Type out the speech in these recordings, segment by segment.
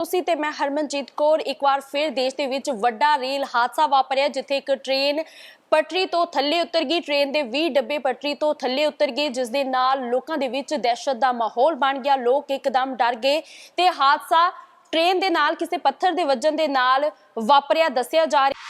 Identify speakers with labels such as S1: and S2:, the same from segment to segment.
S1: ਤੁਸੀਂ ਤੇ ਮੈਂ ਹਰਮਨਜੀਤ ਕੌਰ ਇੱਕ ਵਾਰ ਫਿਰ ਦੇਸ਼ ਦੇ ਵਿੱਚ ਵੱਡਾ ਰੇਲ ਹਾਦਸਾ ਵਾਪਰਿਆ, ਜਿੱਥੇ ਇੱਕ ਟ੍ਰੇਨ ਪਟਰੀ ਤੋਂ ਥੱਲੇ ਉਤਰ ਗਈ। ਟ੍ਰੇਨ ਦੇ 20 ਡੱਬੇ ਪਟਰੀ ਤੋਂ ਥੱਲੇ ਉਤਰ ਗਏ, ਜਿਸ ਦੇ ਨਾਲ ਲੋਕਾਂ ਦੇ ਵਿੱਚ ਦਹਿਸ਼ਤ ਦਾ ਮਾਹੌਲ ਬਣ ਗਿਆ। ਲੋਕ ਇੱਕਦਮ ਡਰ ਗਏ ਤੇ ਹਾਦਸਾ ਟ੍ਰੇਨ ਦੇ ਨਾਲ, ਕਿਸੇ ਪੱਥਰ ਦੇ ਵੱਜਣ ਦੇ ਨਾਲ ਵਾਪਰਿਆ, ਦੱਸਿਆ ਜਾ ਰਿਹਾ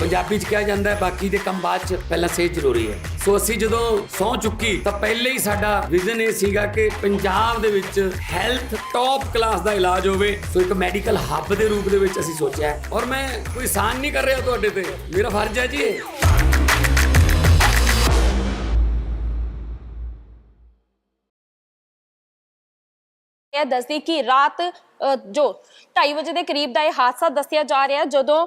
S2: ਪੰਜਾਬੀ ਚ ਕਿਹਾ ਜਾਂਦਾ ਹੈ ਬਾਕੀ ਦੇ ਕੰਮ ਬਾਅਦ ਚ ਪਹਿਲਾਂ ਸਿਹਤ ਜ਼ਰੂਰੀ ਹੈ। ਸੋ ਅਸੀਂ ਜਦੋਂ ਸੌ ਚੁੱਕੀ ਤਾਂ ਪਹਿਲੇ ਹੀ ਸਾਡਾ ਵਿਜ਼ਨ ਇਹ ਸੀਗਾ ਕਿ ਪੰਜਾਬ ਦੇ ਵਿੱਚ ਹੈਲਥ ਟੌਪ ਕਲਾਸ ਦਾ ਇਲਾਜ ਹੋਵੇ। ਸੋ ਇੱਕ ਮੈਡੀਕਲ ਹੱਬ ਦੇ ਰੂਪ ਦੇ ਵਿੱਚ ਅਸੀਂ ਸੋਚਿਆ ਔਰ ਮੈਂ ਕੋਈ ਸਾਨ ਨਹੀਂ ਕਰ ਰਿਹਾ ਤੁਹਾਡੇ ਤੇ। ਮੇਰਾ ਫਰਜ਼ ਹੈ ਜੀ ਇਹ।
S1: ਇਹ ਦੱਸਦੀ ਕਿ ਰਾਤ ਅ, ਜੋ 2:30 ਵਜੇ ਦੇ ਕਰੀਬ ਦਾ ਇਹ ਹਾਦਸਾ ਦੱਸਿਆ ਜਾ ਰਿਹਾ ਹੈ ਜਦੋਂ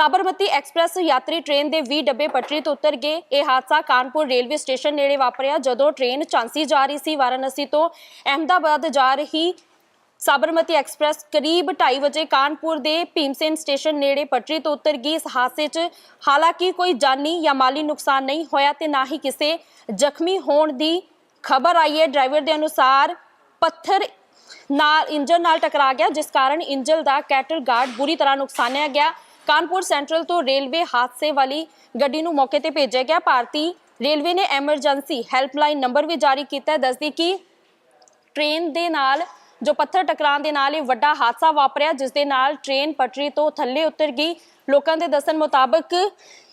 S1: ਸਾਬਰਮਤੀ ਐਕਸਪ੍ਰੈਸ ਯਾਤਰੀ ਟ੍ਰੇਨ ਦੇ 20 ਡੱਬੇ ਪਟਰੀ ਤੋਂ ਉਤਰ ਗਏ। ਇਹ ਹਾਦਸਾ ਕਾਨਪੁਰ ਰੇਲਵੇ ਸਟੇਸ਼ਨ ਨੇੜੇ ਵਾਪਰਿਆ, ਜਦੋਂ ਟ੍ਰੇਨ ਝਾਂਸੀ ਜਾ ਰਹੀ ਸੀ। ਵਾਰਾਣਸੀ ਤੋਂ ਅਹਿਮਦਾਬਾਦ ਜਾ ਰਹੀ ਸਾਬਰਮਤੀ ਐਕਸਪ੍ਰੈਸ ਕਰੀਬ 2:30 ਵਜੇ ਕਾਨਪੁਰ ਦੇ ਭੀਮਸੇਨ ਸਟੇਸ਼ਨ ਨੇੜੇ ਪਟਰੀ ਤੋਂ ਉਤਰ ਗਈ। ਇਸ ਹਾਦਸੇ 'ਚ ਹਾਲਾਂਕਿ ਕੋਈ ਜਾਨੀ ਜਾਂ ਮਾਲੀ ਨੁਕਸਾਨ ਨਹੀਂ ਹੋਇਆ ਤੇ ਨਾ ਹੀ ਕਿਸੇ ਜ਼ਖਮੀ ਹੋਣ ਦੀ ਖਬਰ ਆਈ ਹੈ। ਡਰਾਈਵਰ ਦੇ ਅਨੁਸਾਰ ਪੱਥਰ ਨਾਲ ਇੰਜਨ ਨਾਲ ਟਕਰਾ ਗਿਆ, ਜਿਸ ਕਾਰਨ ਇੰਜਨ ਦਾ ਕੈਟਲ ਗਾਰਡ ਬੁਰੀ ਤਰ੍ਹਾਂ ਨੁਕਸਾਨਿਆ ਗਿਆ। ਕਾਨਪੁਰ ਸੈਂਟਰਲ ਤੋਂ ਰੇਲਵੇ ਹਾਦਸੇ ਵਾਲੀ ਗੱਡੀ ਨੂੰ ਮੌਕੇ ਤੇ ਭੇਜਿਆ ਗਿਆ। ਭਾਰਤੀ ਰੇਲਵੇ ਨੇ ਐਮਰਜੈਂਸੀ ਹੈਲਪਲਾਈਨ ਨੰਬਰ ਵੀ ਜਾਰੀ ਕੀਤਾ ਹੈ। ਦੱਸਦੀ ਕਿ ਟ੍ਰੇਨ ਦੇ ਨਾਲ, ਜੋ ਪੱਥਰ ਟਕਰਾਉਣ ਦੇ ਨਾਲ ਇਹ ਵੱਡਾ ਹਾਦਸਾ ਵਾਪਰਿਆ, ਜਿਸ ਦੇ ਨਾਲ ਟ੍ਰੇਨ ਪਟਰੀ ਤੋਂ ਥੱਲੇ ਉਤਰ ਗਈ। ਲੋਕਾਂ ਦੇ ਦੱਸਣ ਮੁਤਾਬਕ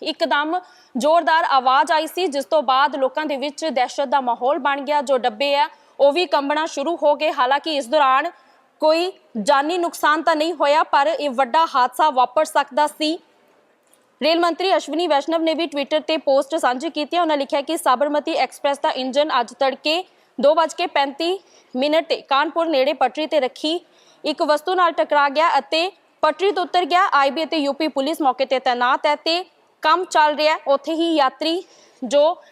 S1: ਇੱਕਦਮ ਜ਼ੋਰਦਾਰ ਆਵਾਜ਼ ਆਈ ਸੀ, ਜਿਸ ਤੋਂ ਬਾਅਦ ਲੋਕਾਂ ਦੇ ਵਿੱਚ ਦਹਿਸ਼ਤ ਦਾ ਮਾਹੌਲ ਬਣ ਗਿਆ। ਜੋ ਡੱਬੇ ਆ, ਉਹ ਵੀ ਕੰਬਣਾ ਸ਼ੁਰੂ ਹੋ ਗਏ। ਹਾਲਾਂਕਿ ਇਸ ਦੌਰਾਨ ਕੋਈ ਜਾਨੀ ਨੁਕਸਾਨ ਤਾਂ ਨਹੀਂ ਹੋਇਆ, ਪਰ ਇਹ ਵੱਡਾ ਹਾਦਸਾ ਵਾਪਰ ਸਕਦਾ ਸੀ। ਰੇਲ ਮੰਤਰੀ ਅਸ਼ਵਨੀ ਵੈਸ਼ਨਵ ਨੇ ਵੀ ਟਵਿੱਟਰ ਤੇ ਪੋਸਟ ਸਾਂਝੀ ਕੀਤੀ ਹੈ। ਉਹਨਾਂ ਲਿਖਿਆ ਕਿ ਸਾਬਰਮਤੀ ਐਕਸਪ੍ਰੈਸ ਦਾ ਇੰਜਨ ਅੱਜ ਤੜਕੇ 2:35 ਮਿੰਟ ਤੇ ਕਾਨਪੁਰ ਨੇੜੇ ਪਟਰੀ ਤੇ ਰੱਖੀ। ਇੱਕ ਵਸਤੂ ਨਾਲ ਟਕਰਾ ਗਿਆ ਅਤੇ ਪਟਰੀ ਤੋਂ ਉਤਰ ਗਿਆ। ਆਈਬੀ ਅਤੇ ਯੂਪੀ ਪੁਲਿਸ ਮੌਕੇ ਤੇ ਤਾਇਨਾਤ ਹੈ ਤੇ ਕੰਮ ਚੱਲ ਰਿਹਾ ਹੈ। ਉੱਥੇ ਹੀ ਯਾਤਰੀ ਜੋ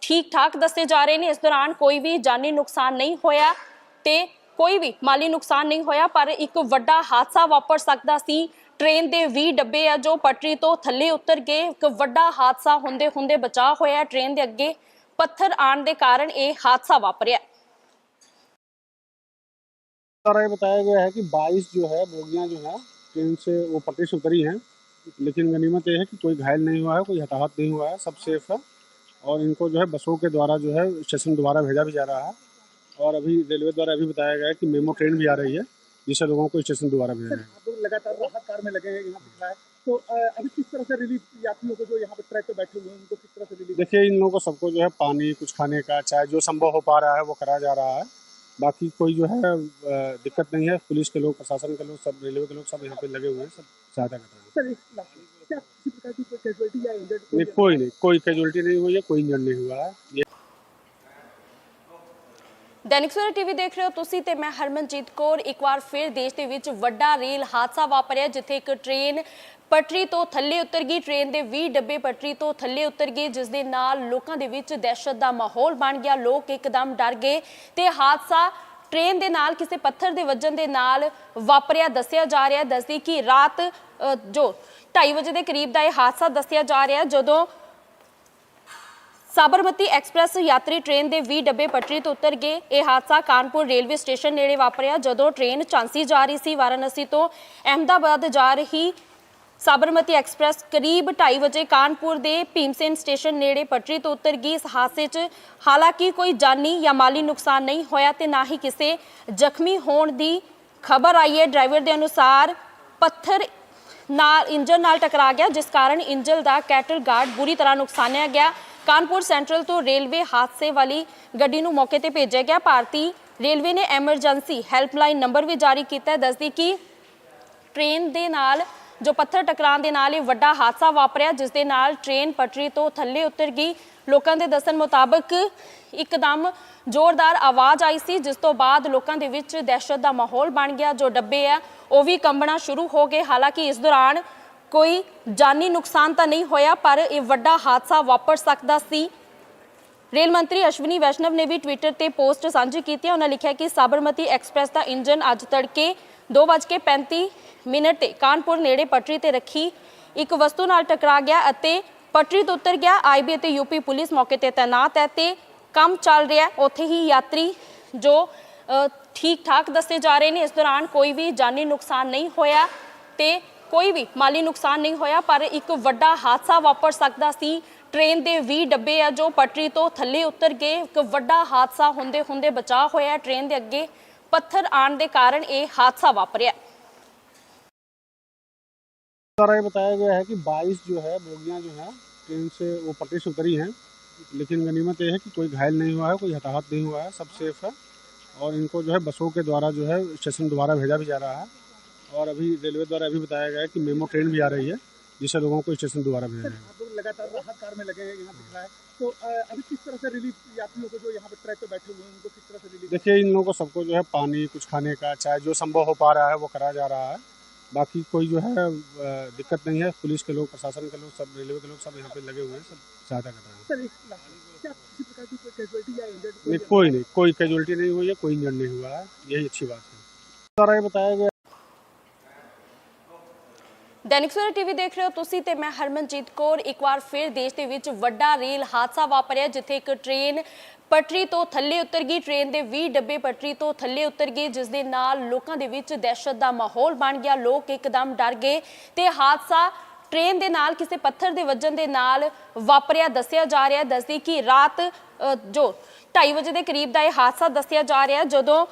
S1: ਠੀਕ ਠਾਕ ਦੱਸੇ ਜਾ ਰਹੇ ਨੇ, ਇਸ ਦੌਰਾਨ ਕੋਈ ਵੀ ਜਾਨੀ ਨੁਕਸਾਨ ਨਹੀਂ ਹੋਇਆ ਤੇ ਕੋਈ ਵੀ ਮਾਲੀ ਨੁਕਸਾਨ ਨਹੀਂ ਹੋਇਆ ਪਰ ਇੱਕ ਵੱਡਾ ਹਾਦਸਾ ਵਾਪਰ ਸਕਦਾ ਸੀ ਟ੍ਰੇਨ ਦੇ 20 ਡੱਬੇ ਆ ਜੋ ਪਟਰੀ ਤੋਂ ਥੱਲੇ ਉਤਰ ਗਏ ਇੱਕ ਵੱਡਾ ਹਾਦਸਾ ਹੁੰਦੇ ਹੁੰਦੇ ਬਚਾ ਹੋਇਆ ਟ੍ਰੇਨ ਦੇ ਅੱਗੇ ਪੱਥਰ ਆਣ ਦੇ ਕਾਰਨ ਇਹ ਹਾਦਸਾ ਵਾਪਰਿਆ
S3: द्वारा ये बताया गया है कि 22 जो है बोगियां जो है ट्रेन से वो पटरी से उतरी हैं लेकिन गनीमत ये है कि कोई घायल नहीं हुआ है कोई हताहत नहीं हुआ है सब सेफ है और इनको जो है बसों के द्वारा जो है स्टेशन द्वारा भेजा भी जा रहा है और अभी रेलवे द्वारा अभी बताया गया है कि मेमो ट्रेन भी आ रही है जिससे लोगों को स्टेशन द्वारा भेजा जाएगा
S4: लगातार राहत कार में लगे यहाँ दिख रहा है। तो अभी किस तरह से रिलीफ यात्रियों को जो यहाँ पे ट्रैक पे बैठे हुए हैं उनको किस तरह से रिलीफ
S3: देखिए इन लोगों को सबको जो है पानी कुछ खाने का चाहे जो संभव हो पा रहा है वो करा जा रहा है। बाकी कोई जो है दिक्कत नहीं है। पुलिस के लोग प्रशासन के लोग सब रेलवे के लोग सब यहाँ पे लगे हुए हैं सब सहायता कर रहे हैं।
S4: कोई
S3: नहीं कोई कैजुअलिटी नहीं हुई है कोई इंजर्ड नहीं हुआ है।
S1: ਦੈਨਿਕ ਸਵੇਰਾ ਟੀਵੀ ਦੇਖ ਰਹੇ ਹੋ ਤੁਸੀਂ ਤੇ ਮੈਂ ਹਰਮਨਜੀਤ ਕੌਰ। ਇੱਕ ਵਾਰ ਫਿਰ ਦੇਸ਼ ਦੇ ਵਿੱਚ ਵੱਡਾ ਰੇਲ ਹਾਦਸਾ ਵਾਪਰਿਆ, ਜਿੱਥੇ ਇੱਕ ਟ੍ਰੇਨ ਪਟਰੀ ਤੋਂ ਥੱਲੇ ਉਤਰ ਗਈ। ਟ੍ਰੇਨ ਦੇ 20 ਡੱਬੇ ਪਟਰੀ ਤੋਂ ਥੱਲੇ ਉਤਰ ਗਏ, ਜਿਸ ਦੇ ਨਾਲ ਲੋਕਾਂ ਦੇ ਵਿੱਚ ਦਹਿਸ਼ਤ ਦਾ ਮਾਹੌਲ ਬਣ ਗਿਆ। ਲੋਕ ਇੱਕਦਮ ਡਰ ਗਏ ਤੇ ਹਾਦਸਾ ਟ੍ਰੇਨ ਦੇ ਨਾਲ, ਕਿਸੇ ਪੱਥਰ ਦੇ ਵੱਜਣ ਦੇ ਨਾਲ ਵਾਪਰਿਆ, ਦੱਸਿਆ ਜਾ ਰਿਹਾ ਦੱਸਦੀ ਕਿ ਰਾਤ ਜੋ 2:30 ਵਜੇ ਦੇ ਕਰੀਬ ਦਾ ਇਹ ਹਾਦਸਾ ਦੱਸਿਆ ਜਾ ਰਿਹਾ ਜਦੋਂ ਸਾਬਰਮਤੀ ਐਕਸਪ੍ਰੈਸ ਯਾਤਰੀ ਟ੍ਰੇਨ ਦੇ 20 ਡੱਬੇ ਪਟਰੀ ਤੋਂ ਉਤਰ ਗਏ। ਇਹ ਹਾਦਸਾ ਕਾਨਪੁਰ ਰੇਲਵੇ ਸਟੇਸ਼ਨ ਨੇੜੇ ਵਾਪਰਿਆ, ਜਦੋਂ ਟ੍ਰੇਨ ਝਾਂਸੀ ਜਾ ਰਹੀ ਸੀ। ਵਾਰਾਣਸੀ ਤੋਂ ਅਹਿਮਦਾਬਾਦ ਜਾ ਰਹੀ ਸਾਬਰਮਤੀ ਐਕਸਪ੍ਰੈਸ ਕਰੀਬ 2:30 ਵਜੇ ਕਾਨਪੁਰ ਦੇ ਭੀਮਸੇਨ ਸਟੇਸ਼ਨ ਨੇੜੇ ਪਟਰੀ ਤੋਂ ਉਤਰ ਗਈ। ਇਸ ਹਾਦਸੇ 'ਚ ਹਾਲਾਂਕਿ ਕੋਈ ਜਾਨੀ ਜਾਂ ਮਾਲੀ ਨੁਕਸਾਨ ਨਹੀਂ ਹੋਇਆ ਤੇ ਨਾ ਹੀ ਕਿਸੇ ਜ਼ਖਮੀ ਹੋਣ ਦੀ ਖਬਰ ਆਈ ਹੈ। ਡਰਾਈਵਰ ਦੇ ਅਨੁਸਾਰ ਪੱਥਰ ਨਾਲ ਇੰਜਨ ਨਾਲ ਟਕਰਾ ਗਿਆ, ਜਿਸ ਕਾਰਨ ਇੰਜਨ ਦਾ ਕੈਟਰ ਗਾਰਡ ਬੁਰੀ ਤਰ੍ਹਾਂ ਨੁਕਸਾਨਿਆ ਗਿਆ। ਕਾਨਪੁਰ ਸੈਂਟਰਲ ਤੋਂ ਰੇਲਵੇ ਹਾਦਸੇ ਵਾਲੀ ਗੱਡੀ ਨੂੰ ਮੌਕੇ ਤੇ ਭੇਜਿਆ ਗਿਆ। ਭਾਰਤੀ ਰੇਲਵੇ ਨੇ ਐਮਰਜੈਂਸੀ ਹੈਲਪਲਾਈਨ ਨੰਬਰ ਵੀ ਜਾਰੀ ਕੀਤਾ ਹੈ। ਦੱਸਦੀ ਕਿ ਟ੍ਰੇਨ ਦੇ ਨਾਲ ਜੋ ਪੱਥਰ ਟਕਰਾਉਣ ਦੇ ਨਾਲ ਇਹ ਵੱਡਾ ਹਾਦਸਾ ਵਾਪਰਿਆ, ਜਿਸ ਦੇ ਨਾਲ ਟ੍ਰੇਨ ਪਟਰੀ ਤੋਂ ਥੱਲੇ ਉਤਰ ਗਈ। ਲੋਕਾਂ ਦੇ ਦੱਸਣ ਮੁਤਾਬਕ ਇੱਕਦਮ ਜ਼ੋਰਦਾਰ ਆਵਾਜ਼ ਆਈ ਸੀ, ਜਿਸ ਤੋਂ ਬਾਅਦ ਲੋਕਾਂ ਦੇ ਵਿੱਚ ਦਹਿਸ਼ਤ ਦਾ ਮਾਹੌਲ ਬਣ ਗਿਆ, ਜੋ ਡੱਬੇ ਆ, ਉਹ ਵੀ ਕੰਬਣਾ ਸ਼ੁਰੂ ਹੋ ਗਏ। ਹਾਲਾਂਕਿ ਇਸ ਦੌਰਾਨ ਕੋਈ ਜਾਨੀ ਨੁਕਸਾਨ ਤਾਂ ਨਹੀਂ ਹੋਇਆ, ਪਰ ਇਹ ਵੱਡਾ ਹਾਦਸਾ ਵਾਪਰ ਸਕਦਾ ਸੀ। ਰੇਲ ਮੰਤਰੀ ਅਸ਼ਵਨੀ ਵੈਸ਼ਨਵ ਨੇ ਵੀ ਟਵਿੱਟਰ ਤੇ ਪੋਸਟ ਸਾਂਝੀ ਕੀਤੀ ਹੈ। ਉਹਨਾਂ ਲਿਖਿਆ ਕਿ ਸਾਬਰਮਤੀ ਐਕਸਪ੍ਰੈਸ ਦਾ ਇੰਜਨ ਅੱਜ ਤੜਕੇ 2:35 ਮਿੰਟ ਤੇ ਕਾਨਪੁਰ ਨੇੜੇ ਪਟਰੀ ਤੇ ਰੱਖੀ ਇੱਕ ਵਸਤੂ ਨਾਲ ਟਕਰਾ ਗਿਆ ਅਤੇ ਪਟਰੀ ਤੋਂ ਉਤਰ ਗਿਆ। ਆਈਬੀ ਅਤੇ ਯੂਪੀ ਪੁਲਿਸ ਮੌਕੇ ਤੇ ਤਾਇਨਾਤ ਹੈ ਤੇ ਕੰਮ ਚੱਲ ਰਿਹਾ ਉੱਥੇ ਹੀ ਯਾਤਰੀ ਜੋ ਠੀਕ ਠਾਕ ਦੱਸੇ ਜਾ ਰਹੇ ਨੇ। ਇਸ ਦੌਰਾਨ ਕੋਈ ਵੀ ਜਾਨੀ ਨੁਕਸਾਨ ਨਹੀਂ ਹੋਇਆ ਤੇ ਕੋਈ ਵੀ ਮਾਲੀ ਨੁਕਸਾਨ ਨਹੀਂ ਹੋਇਆ, ਪਰ ਇੱਕ ਵੱਡਾ ਹਾਦਸਾ ਵਾਪਰ ਸਕਦਾ ਸੀ। ਟ੍ਰੇਨ ਦੇ 20 ਡੱਬੇ ਆ ਜੋ ਪਟਰੀ ਤੋਂ ਥੱਲੇ ਉਤਰ ਗਏ। ਇੱਕ ਵੱਡਾ ਹਾਦਸਾ ਹੁੰਦੇ ਹੁੰਦੇ ਬਚਾ ਹੋਇਆ। ਟ੍ਰੇਨ ਦੇ ਅੱਗੇ ਪੱਥਰ ਆਣ ਦੇ ਕਾਰਨ ਇਹ ਹਾਦਸਾ ਵਾਪਰਿਆ।
S3: द्वारा ये बताया गया है कि 22 जो है बोगियाँ जो है ट्रेन से वो पटरी से उतरी हैं। लेकिन गनीमत ये है कि कोई घायल नहीं हुआ है कोई हताहत नहीं हुआ है सब सेफ़ है। और इनको जो है बसों के द्वारा जो है स्टेशन दोबारा भेजा भी जा रहा है। और अभी रेलवे द्वारा अभी बताया गया है कि मेमो ट्रेन भी आ रही है जिससे लोगों को स्टेशन दोबारा भेजा जाएगा।
S4: लगातार राहत कार में लगे हैं यहाँ दिख रहा है। तो अभी किस तरह से रिलीफ यात्रियों को जो यहाँ ट्रैक पे बैठे हुए हैं उनको किस तरह से रिलीफ
S3: देखिए इन लोगों को सबको जो है पानी कुछ खाने का चाहे जो संभव हो पा रहा है वो करा जा रहा है। बाकी कोई जो है दिक्कत नहीं है। पुलिस के लोग प्रशासन के लोग सब रेलवे के लोग सब यहाँ पे लगे हुए हैं सब सहायता कर रहे हैं। नहीं कोई नहीं कोई कैजुअलिटी नहीं हुई है कोई इंजर्ड नहीं हुआ है। यही अच्छी बात है। सारा ये बताया गया
S1: ਦੈਨਿਕ ਸਵੇਰਾ ਟੀਵੀ ਦੇਖ ਰਹੇ ਹੋ ਤੁਸੀਂ ਤੇ ਮੈਂ ਹਰਮਨਜੀਤ ਕੌਰ। ਇੱਕ ਵਾਰ ਫਿਰ ਦੇਸ਼ ਦੇ ਵਿੱਚ ਵੱਡਾ ਰੇਲ ਹਾਦਸਾ ਵਾਪਰਿਆ, ਜਿੱਥੇ ਇੱਕ ਟ੍ਰੇਨ ਪਟਰੀ ਤੋਂ ਥੱਲੇ ਉਤਰ ਗਈ। ਟ੍ਰੇਨ ਦੇ 20 ਡੱਬੇ ਪਟਰੀ ਤੋਂ ਥੱਲੇ ਉਤਰ ਗਏ, ਜਿਸ ਦੇ ਨਾਲ ਲੋਕਾਂ ਦੇ ਵਿੱਚ ਦਹਿਸ਼ਤ ਦਾ ਮਾਹੌਲ ਬਣ ਗਿਆ। ਲੋਕ ਇੱਕਦਮ ਡਰ ਗਏ ਤੇ ਹਾਦਸਾ ਟ੍ਰੇਨ ਦੇ ਨਾਲ, ਕਿਸੇ ਪੱਥਰ ਦੇ ਵੱਜਣ ਦੇ ਨਾਲ ਵਾਪਰਿਆ, ਦੱਸਿਆ ਜਾ ਰਿਹਾ ਦੱਸਦੀ ਕਿ ਰਾਤ ਜੋ 2:30 ਵਜੇ ਦੇ ਕਰੀਬ ਦਾ ਇਹ ਹਾਦਸਾ ਦੱਸਿਆ ਜਾ ਰਿਹਾ ਜਦੋਂ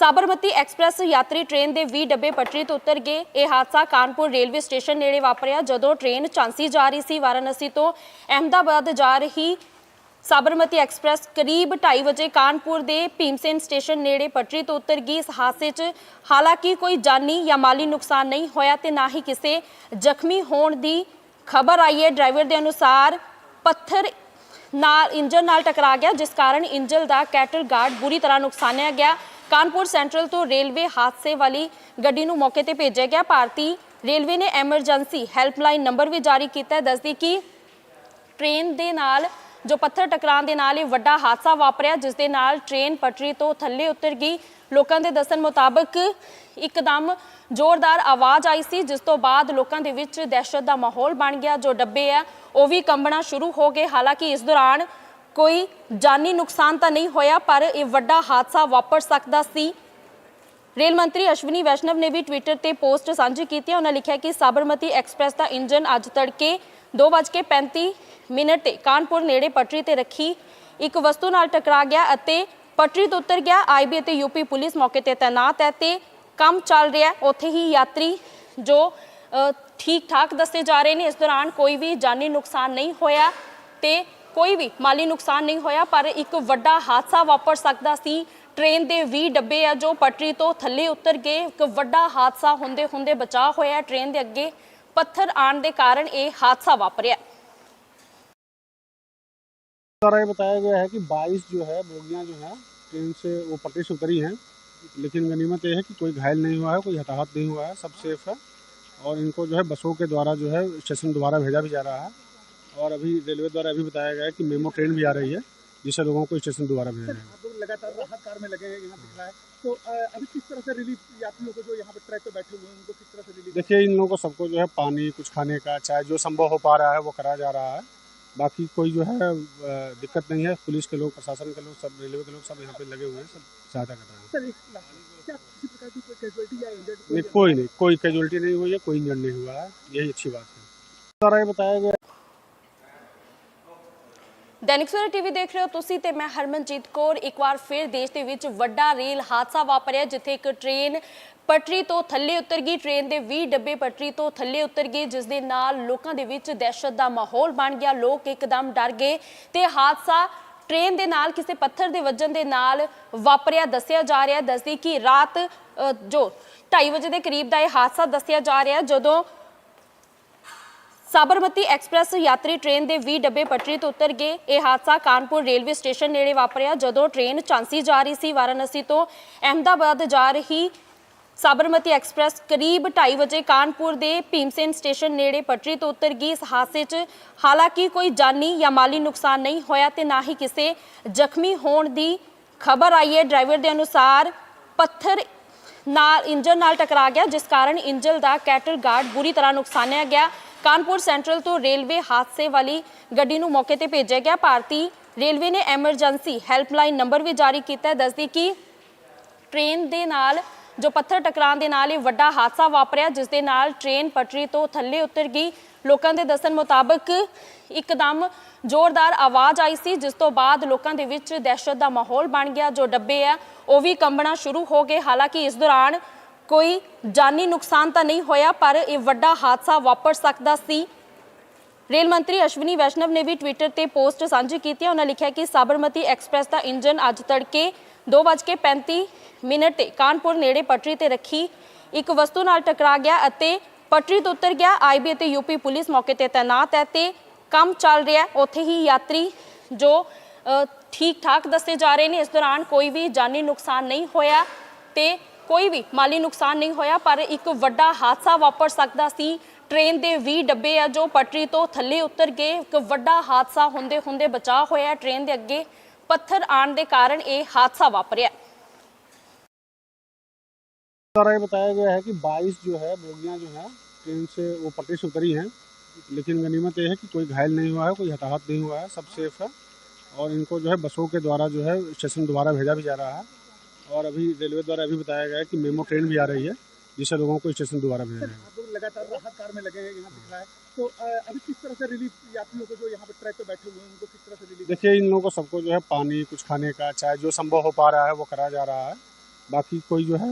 S1: ਸਾਬਰਮਤੀ ਐਕਸਪ੍ਰੈਸ ਯਾਤਰੀ ਟ੍ਰੇਨ ਦੇ 20 ਡੱਬੇ ਪਟਰੀ ਤੋਂ ਉਤਰ ਗਏ। ਇਹ ਹਾਦਸਾ ਕਾਨਪੁਰ ਰੇਲਵੇ ਸਟੇਸ਼ਨ ਨੇੜੇ ਵਾਪਰਿਆ, ਜਦੋਂ ਟ੍ਰੇਨ ਝਾਂਸੀ ਜਾ ਰਹੀ ਸੀ। ਵਾਰਾਣਸੀ ਤੋਂ ਅਹਿਮਦਾਬਾਦ ਜਾ ਰਹੀ ਸਾਬਰਮਤੀ ਐਕਸਪ੍ਰੈਸ ਕਰੀਬ 2:30 ਵਜੇ ਕਾਨਪੁਰ ਦੇ ਭੀਮਸੇਨ ਸਟੇਸ਼ਨ ਨੇੜੇ ਪਟਰੀ ਤੋਂ ਉਤਰ ਗਈ। ਇਸ ਹਾਦਸੇ 'ਚ ਹਾਲਾਂਕਿ ਕੋਈ ਜਾਨੀ ਜਾਂ ਮਾਲੀ ਨੁਕਸਾਨ ਨਹੀਂ ਹੋਇਆ ਤੇ ਨਾ ਹੀ ਕਿਸੇ ਜ਼ਖਮੀ ਹੋਣ ਦੀ ਖਬਰ ਆਈ ਹੈ। ਡਰਾਈਵਰ ਦੇ ਅਨੁਸਾਰ ਪੱਥਰ ਨਾਲ ਇੰਜਨ ਨਾਲ ਟਕਰਾ ਗਿਆ, ਜਿਸ ਕਾਰਨ ਇੰਜਨ ਦਾ ਕੈਟਰ ਗਾਰਡ ਬੁਰੀ ਤਰ੍ਹਾਂ ਨੁਕਸਾਨਿਆ ਗਿਆ। ਕਾਨਪੁਰ ਸੈਂਟਰਲ ਤੋਂ ਰੇਲਵੇ ਹਾਦਸੇ ਵਾਲੀ ਗੱਡੀ ਨੂੰ ਮੌਕੇ ਤੇ ਭੇਜਿਆ ਗਿਆ। ਭਾਰਤੀ ਰੇਲਵੇ ਨੇ ਐਮਰਜੈਂਸੀ ਹੈਲਪਲਾਈਨ ਨੰਬਰ ਵੀ ਜਾਰੀ ਕੀਤਾ ਹੈ। ਦੱਸਦੀ ਕਿ ਟ੍ਰੇਨ ਦੇ ਨਾਲ ਜੋ ਪੱਥਰ ਟਕਰਾਉਣ ਦੇ ਨਾਲ ਇਹ ਵੱਡਾ ਹਾਦਸਾ ਵਾਪਰਿਆ, ਜਿਸ ਦੇ ਨਾਲ ਟ੍ਰੇਨ ਪਟਰੀ ਤੋਂ ਥੱਲੇ ਉਤਰ ਗਈ। ਲੋਕਾਂ ਦੇ ਦੱਸਣ ਮੁਤਾਬਕ ਇੱਕਦਮ ਜ਼ੋਰਦਾਰ ਆਵਾਜ਼ ਆਈ ਸੀ, ਜਿਸ ਤੋਂ ਬਾਅਦ ਲੋਕਾਂ ਦੇ ਵਿੱਚ ਦਹਿਸ਼ਤ ਦਾ ਮਾਹੌਲ ਬਣ ਗਿਆ, ਜੋ ਡੱਬੇ ਆ, ਉਹ ਵੀ ਕੰਬਣਾ ਸ਼ੁਰੂ ਹੋ ਗਏ। ਹਾਲਾਂਕਿ ਇਸ ਦੌਰਾਨ ਕੋਈ ਜਾਨੀ ਨੁਕਸਾਨ ਤਾਂ ਨਹੀਂ ਹੋਇਆ, ਪਰ ਇਹ ਵੱਡਾ ਹਾਦਸਾ ਵਾਪਰ ਸਕਦਾ ਸੀ। ਰੇਲ ਮੰਤਰੀ ਅਸ਼ਵਨੀ ਵੈਸ਼ਨਵ ਨੇ ਵੀ ਟਵਿੱਟਰ ਤੇ ਪੋਸਟ ਸਾਂਝੀ ਕੀਤੀ ਹੈ। ਉਹਨਾਂ ਲਿਖਿਆ ਕਿ ਸਾਬਰਮਤੀ ਐਕਸਪ੍ਰੈਸ ਦਾ ਇੰਜਨ ਅੱਜ ਤੜਕੇ 2:35 ਮਿੰਟ ਤੇ ਕਾਨਪੁਰ ਨੇੜੇ ਪਟਰੀ ਤੇ ਰੱਖੀ ਇੱਕ ਵਸਤੂ ਨਾਲ ਟਕਰਾ ਗਿਆ ਅਤੇ ਪਟਰੀ ਤੋਂ ਉਤਰ ਗਿਆ। ਆਈਬੀ ਅਤੇ ਯੂਪੀ ਪੁਲਿਸ ਮੌਕੇ ਤੇ ਤਾਇਨਾਤ ਹੈ ਤੇ ਕੰਮ ਚੱਲ ਰਿਹਾ ਉੱਥੇ ਹੀ ਯਾਤਰੀ ਜੋ ਠੀਕ ਠਾਕ ਦੱਸੇ ਜਾ ਰਹੇ ਨੇ। ਇਸ ਦੌਰਾਨ ਕੋਈ ਵੀ ਜਾਨੀ ਨੁਕਸਾਨ ਨਹੀਂ ਹੋਇਆ ਤੇ ਕੋਈ ਵੀ ਮਾਲੀ ਨੁਕਸਾਨ ਨਹੀਂ ਹੋਇਆ, ਪਰ ਇੱਕ ਵੱਡਾ ਹਾਦਸਾ ਵਾਪਰ ਸਕਦਾ ਸੀ। ਟ੍ਰੇਨ ਦੇ 20 ਡੱਬੇ ਆ ਜੋ ਪਟਰੀ ਤੋਂ ਥੱਲੇ ਉਤਰ ਗਏ। ਇੱਕ ਵੱਡਾ ਹਾਦਸਾ ਹੁੰਦੇ ਹੁੰਦੇ ਬਚਾ ਹੋਇਆ। ਟ੍ਰੇਨ ਦੇ ਅੱਗੇ ਪੱਥਰ ਆਣ ਦੇ ਕਾਰਨ ਇਹ ਹਾਦਸਾ ਵਾਪਰਿਆ।
S3: द्वारा ये बताया गया है कि 22 जो है बोगियाँ जो है ट्रेन से वो पटरी से उतरी हैं। लेकिन गनीमत ये है कि कोई घायल नहीं हुआ है कोई हताहत नहीं हुआ है सब सेफ़ है। और इनको जो है बसों के द्वारा जो है स्टेशन दोबारा भेजा भी जा रहा है। और अभी रेलवे द्वारा अभी बताया गया है कि मेमो ट्रेन भी आ रही है जिससे लोगों को स्टेशन दोबारा भेजा जाएगा।
S4: लगातार राहत कार में लगे हैं यहाँ दिख रहा है। तो अभी किस तरह से रिलीफ यात्रियों को जो यहाँ ट्रैक पे बैठे हुए हैं उनको किस तरह से रिलीफ
S3: देखिए इन लोगों को सबको जो है पानी कुछ खाने का चाहे जो संभव हो पा रहा है वो करा जा रहा है। बाकी कोई जो है अ, दिक्कत नहीं है पुलिस के लोग प्रशासन के लोग सब रेलवे के लोग सब यहाँ पे लगे हुए हैं सब सहायता कर रहे हैं
S4: सर एक लास्ट क्या किसी प्रकार की कोई कैजुअलिटी या इंजर्ड
S3: नहीं कोई नहीं कोई कैजुअलिटी नहीं हुई है कोई इंजर्ड नहीं हुआ है यही अच्छी बात है द्वारा ये बताया गया
S1: ਦੈਨਿਕ ਸਵੇਰਾ ਟੀਵੀ ਦੇਖ ਰਹੇ ਹੋ ਤੁਸੀਂ ਤੇ ਮੈਂ ਹਰਮਨਜੀਤ ਕੌਰ ਇੱਕ ਵਾਰ ਫਿਰ ਦੇਸ਼ ਦੇ ਵਿੱਚ ਵੱਡਾ ਰੇਲ ਹਾਦਸਾ ਵਾਪਰਿਆ ਜਿੱਥੇ ਇੱਕ ਟ੍ਰੇਨ ਪਟਰੀ ਤੋਂ ਥੱਲੇ ਉਤਰ ਗਈ। ਟ੍ਰੇਨ ਦੇ 20 ਡੱਬੇ ਪਟਰੀ ਤੋਂ ਥੱਲੇ ਉਤਰ ਗਏ, ਜਿਸ ਦੇ ਨਾਲ ਲੋਕਾਂ ਦੇ ਵਿੱਚ ਦਹਿਸ਼ਤ ਦਾ ਮਾਹੌਲ ਬਣ ਗਿਆ। ਲੋਕ ਇੱਕਦਮ ਡਰ ਗਏ ਤੇ ਹਾਦਸਾ ਟ੍ਰੇਨ ਦੇ ਨਾਲ, ਕਿਸੇ ਪੱਥਰ ਦੇ ਵੱਜਣ ਦੇ ਨਾਲ ਵਾਪਰਿਆ, ਦੱਸਿਆ ਜਾ ਰਿਹਾ ਦੱਸਦੀ ਕਿ ਰਾਤ ਜੋ 2:30 ਵਜੇ ਦੇ ਕਰੀਬ ਦਾ ਇਹ ਹਾਦਸਾ ਦੱਸਿਆ ਜਾ ਰਿਹਾ ਜਦੋਂ ਸਾਬਰਮਤੀ ਐਕਸਪ੍ਰੈਸ ਯਾਤਰੀ ਟ੍ਰੇਨ ਦੇ 20 ਡੱਬੇ ਪਟਰੀ ਤੋਂ ਉਤਰ ਗਏ। ਇਹ ਹਾਦਸਾ ਕਾਨਪੁਰ ਰੇਲਵੇ ਸਟੇਸ਼ਨ ਨੇੜੇ ਵਾਪਰਿਆ, ਜਦੋਂ ਟ੍ਰੇਨ ਝਾਂਸੀ ਜਾ ਰਹੀ ਸੀ। ਵਾਰਾਣਸੀ ਤੋਂ ਅਹਿਮਦਾਬਾਦ ਜਾ ਰਹੀ ਸਾਬਰਮਤੀ ਐਕਸਪ੍ਰੈਸ ਕਰੀਬ 2:30 ਵਜੇ ਕਾਨਪੁਰ ਦੇ ਭੀਮਸੇਨ ਸਟੇਸ਼ਨ ਨੇੜੇ ਪਟਰੀ ਤੋਂ ਉਤਰ ਗਈ। ਇਸ ਹਾਦਸੇ 'ਚ ਹਾਲਾਂਕਿ ਕੋਈ ਜਾਨੀ ਜਾਂ ਮਾਲੀ ਨੁਕਸਾਨ ਨਹੀਂ ਹੋਇਆ ਤੇ ਨਾ ਹੀ ਕਿਸੇ ਜ਼ਖਮੀ ਹੋਣ ਦੀ ਖਬਰ ਆਈ ਹੈ। ਡਰਾਈਵਰ ਦੇ ਅਨੁਸਾਰ ਪੱਥਰ ਨਾਲ ਇੰਜਨ ਨਾਲ ਟਕਰਾ ਗਿਆ, ਜਿਸ ਕਾਰਨ ਇੰਜਨ ਦਾ ਕੈਟਰ ਗਾਰਡ ਬੁਰੀ ਤਰ੍ਹਾਂ ਨੁਕਸਾਨਿਆ ਗਿਆ। ਕਾਨਪੁਰ ਸੈਂਟਰਲ ਤੋਂ ਰੇਲਵੇ ਹਾਦਸੇ ਵਾਲੀ ਗੱਡੀ ਨੂੰ ਮੌਕੇ ਤੇ ਭੇਜਿਆ ਗਿਆ। ਭਾਰਤੀ ਰੇਲਵੇ ਨੇ ਐਮਰਜੈਂਸੀ ਹੈਲਪਲਾਈਨ ਨੰਬਰ ਵੀ ਜਾਰੀ ਕੀਤਾ ਦੱਸਦੀ ਕਿ ਟ੍ਰੇਨ ਦੇ ਨਾਲ ਜੋ ਪੱਥਰ ਟਕਰਾਉਣ ਦੇ ਨਾਲ ਇਹ ਵੱਡਾ ਹਾਦਸਾ ਵਾਪਰਿਆ, ਜਿਸ ਦੇ ਨਾਲ ਟ੍ਰੇਨ ਪਟਰੀ ਤੋਂ ਥੱਲੇ ਉਤਰ ਗਈ। ਲੋਕਾਂ ਦੇ ਦੱਸਣ ਮੁਤਾਬਕ ਇੱਕਦਮ ਜ਼ੋਰਦਾਰ ਆਵਾਜ਼ ਆਈ ਸੀ, ਜਿਸ ਤੋਂ ਬਾਅਦ ਲੋਕਾਂ ਦੇ ਵਿੱਚ ਦਹਿਸ਼ਤ ਦਾ ਮਾਹੌਲ ਬਣ ਗਿਆ, ਜੋ ਡੱਬੇ ਆ, ਉਹ ਵੀ ਕੰਬਣਾ ਸ਼ੁਰੂ ਹੋ ਗਏ। ਹਾਲਾਂਕਿ ਇਸ ਦੌਰਾਨ ਕੋਈ ਜਾਨੀ ਨੁਕਸਾਨ ਤਾਂ ਨਹੀਂ ਹੋਇਆ, ਪਰ ਇਹ ਵੱਡਾ ਹਾਦਸਾ ਵਾਪਰ ਸਕਦਾ ਸੀ। ਰੇਲ ਮੰਤਰੀ ਅਸ਼ਵਨੀ ਵੈਸ਼ਨਵ ਨੇ ਵੀ ਟਵਿੱਟਰ ਤੇ ਪੋਸਟ ਸਾਂਝੀ ਕੀਤੀ ਹੈ। ਉਹਨਾਂ ਲਿਖਿਆ ਕਿ ਸਾਬਰਮਤੀ ਐਕਸਪ੍ਰੈਸ ਦਾ ਇੰਜਨ ਅੱਜ ਤੜਕੇ 2:35 ਮਿੰਟ ਤੇ ਕਾਨਪੁਰ ਨੇੜੇ ਪਟਰੀ ਤੇ ਰੱਖੀ ਇੱਕ ਵਸਤੂ ਨਾਲ ਟਕਰਾ ਗਿਆ ਅਤੇ ਪਟਰੀ ਤੋਂ ਉਤਰ ਗਿਆ। ਆਈਬੀ ਅਤੇ ਯੂਪੀ ਪੁਲਿਸ ਮੌਕੇ ਤੇ ਤਾਇਨਾਤ ਹੈ ਤੇ ਕੰਮ ਚੱਲ ਰਿਹਾ ਉੱਥੇ ਹੀ ਯਾਤਰੀ ਜੋ ਠੀਕ ਠਾਕ ਦੱਸੇ ਜਾ ਰਹੇ ਨੇ। ਇਸ ਦੌਰਾਨ ਕੋਈ ਵੀ ਜਾਨੀ ਨੁਕਸਾਨ ਨਹੀਂ ਹੋਇਆ ਤੇ ਕੋਈ ਵੀ ਮਾਲੀ ਨੁਕਸਾਨ ਨਹੀਂ ਹੋਇਆ, ਪਰ ਇੱਕ ਵੱਡਾ ਹਾਦਸਾ ਵਾਪਰ ਸਕਦਾ ਸੀ। ਟ੍ਰੇਨ ਦੇ 20 ਡੱਬੇ ਆ ਜੋ ਪਟਰੀ ਤੋਂ ਥੱਲੇ ਉਤਰ ਗਏ। ਇੱਕ ਵੱਡਾ ਹਾਦਸਾ ਹੁੰਦੇ ਹੁੰਦੇ ਬਚਾਅ ਹੋਇਆ। ਟ੍ਰੇਨ ਦੇ ਅੱਗੇ ਪੱਥਰ ਆਣ ਦੇ ਕਾਰਨ ਇਹ ਹਾਦਸਾ ਵਾਪਰਿਆ
S3: द्वारा ये बताया गया है कि 22 जो है बोगियां जो है ट्रेन से वो पटरी से उतरी हैं लेकिन गनीमत ये है कि कोई घायल नहीं हुआ है कोई हताहत नहीं हुआ है सब सेफ है और इनको जो है बसों के द्वारा जो है स्टेशन दोबारा भेजा भी जा रहा है और अभी रेलवे द्वारा अभी बताया गया है कि मेमो ट्रेन भी आ रही है जिससे लोगों को स्टेशन दोबारा भेजा जाएगा
S4: आप लोग लगातार राहत कार में लगे हैं यहाँ दिख रहा है तो अभी किस तरह से रिलीफ यात्रियों को जो यहाँ पे ट्रैक पे बैठे हुए हैं उनको किस तरह से रिलीफ
S3: देखिए इन लोगों को सबको जो है पानी कुछ खाने का चाहे जो संभव हो पा रहा है वो करा जा रहा है। बाकी कोई जो है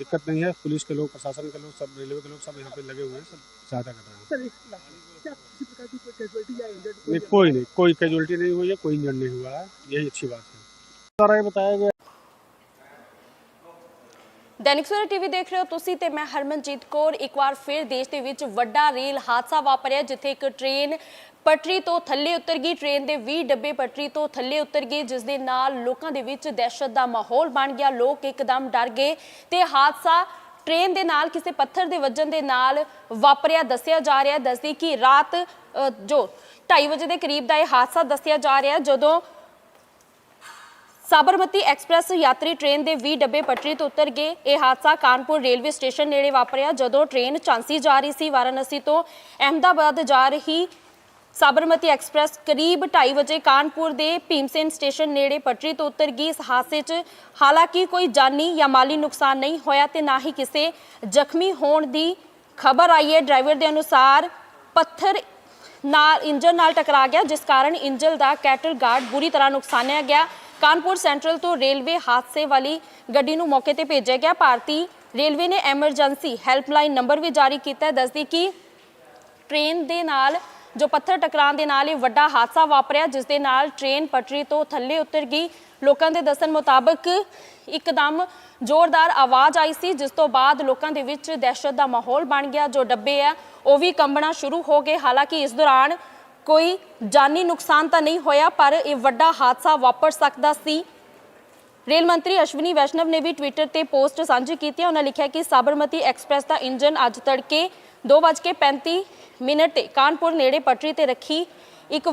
S3: दिक्कत नहीं है। पुलिस के लोग प्रशासन के लोग सब रेलवे के लोग सब यहाँ पे लगे हुए हैं सब सहायता कर रहे हैं।
S4: सर एक कोई
S3: नहीं कोई नहीं कोई कैजुअलिटी नहीं हुई है कोई इंजर्ड नहीं हुआ है। यही अच्छी बात है। द्वारा ये बताया गया
S1: ਦੈਨਿਕ ਸਵੇਰਾ ਟੀਵੀ ਦੇਖ ਰਹੇ ਹੋ ਤੁਸੀਂ ਤੇ ਮੈਂ ਹਰਮਨਜੀਤ ਕੌਰ। ਇੱਕ ਵਾਰ ਫਿਰ ਦੇਸ਼ ਦੇ ਵਿੱਚ ਵੱਡਾ ਰੇਲ ਹਾਦਸਾ ਵਾਪਰਿਆ, ਜਿੱਥੇ ਇੱਕ ਟ੍ਰੇਨ ਪਟਰੀ ਤੋਂ ਥੱਲੇ ਉਤਰ ਗਈ। ਟ੍ਰੇਨ ਦੇ 20 ਡੱਬੇ ਪਟਰੀ ਤੋਂ ਥੱਲੇ ਉਤਰ ਗਏ, ਜਿਸ ਦੇ ਨਾਲ ਲੋਕਾਂ ਦੇ ਵਿੱਚ ਦਹਿਸ਼ਤ ਦਾ ਮਾਹੌਲ ਬਣ ਗਿਆ। ਲੋਕ ਇੱਕਦਮ ਡਰ ਗਏ ਤੇ ਹਾਦਸਾ ਟ੍ਰੇਨ ਦੇ ਨਾਲ, ਕਿਸੇ ਪੱਥਰ ਦੇ ਵੱਜਣ ਦੇ ਨਾਲ ਵਾਪਰਿਆ, ਦੱਸਿਆ ਜਾ ਰਿਹਾ। ਦੱਸਦੀ ਕਿ ਰਾਤ ਜੋ 2:30 ਵਜੇ ਦੇ ਕਰੀਬ ਦਾ ਇਹ ਹਾਦਸਾ ਦੱਸਿਆ ਜਾ ਰਿਹਾ, ਜਦੋਂ ਸਾਬਰਮਤੀ ਐਕਸਪ੍ਰੈਸ ਯਾਤਰੀ ਟ੍ਰੇਨ ਦੇ 20 ਡੱਬੇ ਪਟਰੀ ਤੋਂ ਉਤਰ ਗਏ। ਇਹ ਹਾਦਸਾ ਕਾਨਪੁਰ ਰੇਲਵੇ ਸਟੇਸ਼ਨ ਨੇੜੇ ਵਾਪਰਿਆ, ਜਦੋਂ ਟ੍ਰੇਨ ਝਾਂਸੀ ਜਾ ਰਹੀ ਸੀ। ਵਾਰਾਣਸੀ ਤੋਂ ਅਹਿਮਦਾਬਾਦ ਜਾ ਰਹੀ ਸਾਬਰਮਤੀ ਐਕਸਪ੍ਰੈਸ ਕਰੀਬ 2:30 ਵਜੇ ਕਾਨਪੁਰ ਦੇ ਭੀਮਸੇਨ ਸਟੇਸ਼ਨ ਨੇੜੇ ਪਟਰੀ ਤੋਂ ਉਤਰ ਗਈ। ਇਸ ਹਾਦਸੇ 'ਚ ਹਾਲਾਂਕਿ ਕੋਈ ਜਾਨੀ ਜਾਂ ਮਾਲੀ ਨੁਕਸਾਨ ਨਹੀਂ ਹੋਇਆ ਤੇ ਨਾ ਹੀ ਕਿਸੇ ਜ਼ਖਮੀ ਹੋਣ ਦੀ ਖਬਰ ਆਈ ਹੈ। ਡਰਾਈਵਰ ਦੇ ਅਨੁਸਾਰ ਪੱਥਰ ਨਾਲ ਇੰਜਨ ਨਾਲ ਟਕਰਾ ਗਿਆ, ਜਿਸ ਕਾਰਨ ਇੰਜਨ ਦਾ ਕੈਟਲ ਗਾਰਡ ਬੁਰੀ ਤਰ੍ਹਾਂ ਨੁਕਸਾਨਿਆ ਗਿਆ। ਕਾਨਪੁਰ ਸੈਂਟਰਲ ਤੋਂ ਰੇਲਵੇ ਹਾਦਸੇ ਵਾਲੀ ਗੱਡੀ ਨੂੰ ਮੌਕੇ ਤੇ ਭੇਜਿਆ ਗਿਆ। ਭਾਰਤੀ ਰੇਲਵੇ ਨੇ ਐਮਰਜੈਂਸੀ ਹੈਲਪਲਾਈਨ ਨੰਬਰ ਵੀ ਜਾਰੀ ਕੀਤਾ ਹੈ। ਦੱਸਦੀ ਕਿ ਟ੍ਰੇਨ ਦੇ ਨਾਲ, ਜੋ ਪੱਥਰ ਟਕਰਾਉਣ ਦੇ ਨਾਲ ਇਹ ਵੱਡਾ ਹਾਦਸਾ ਵਾਪਰਿਆ, ਜਿਸ ਦੇ ਨਾਲ ਟ੍ਰੇਨ ਪਟਰੀ ਤੋਂ ਥੱਲੇ ਉਤਰ ਗਈ। ਲੋਕਾਂ ਦੇ ਦੱਸਣ ਮੁਤਾਬਕ ਇੱਕਦਮ ਜ਼ੋਰਦਾਰ ਆਵਾਜ਼ ਆਈ ਸੀ, ਜਿਸ ਤੋਂ ਬਾਅਦ ਲੋਕਾਂ ਦੇ ਵਿੱਚ ਦਹਿਸ਼ਤ ਦਾ ਮਾਹੌਲ ਬਣ ਗਿਆ। ਜੋ ਡੱਬੇ ਆ, ਉਹ ਵੀ ਕੰਬਣਾ ਸ਼ੁਰੂ ਹੋ ਗਏ। ਹਾਲਾਂਕਿ ਇਸ ਦੌਰਾਨ ਕੋਈ ਜਾਨੀ ਨੁਕਸਾਨ ਤਾਂ ਨਹੀਂ ਹੋਇਆ, ਪਰ ਇਹ ਵੱਡਾ ਹਾਦਸਾ ਵਾਪਰ ਸਕਦਾ ਸੀ। ਰੇਲ ਮੰਤਰੀ ਅਸ਼ਵਨੀ ਵੈਸ਼ਨਵ ਨੇ ਵੀ ਟਵਿੱਟਰ ਤੇ ਪੋਸਟ ਸਾਂਝੀ ਕੀਤੀ ਹੈ। ਉਹਨਾਂ ਲਿਖਿਆ ਕਿ ਸਾਬਰਮਤੀ ਐਕਸਪ੍ਰੈਸ ਦਾ ਇੰਜਨ ਅੱਜ ਤੜਕੇ 2:35 ਮਿੰਟ ਤੇ ਕਾਨਪੁਰ ਨੇੜੇ ਪਟਰੀ ਤੇ ਰੱਖੀ ਇੱਕ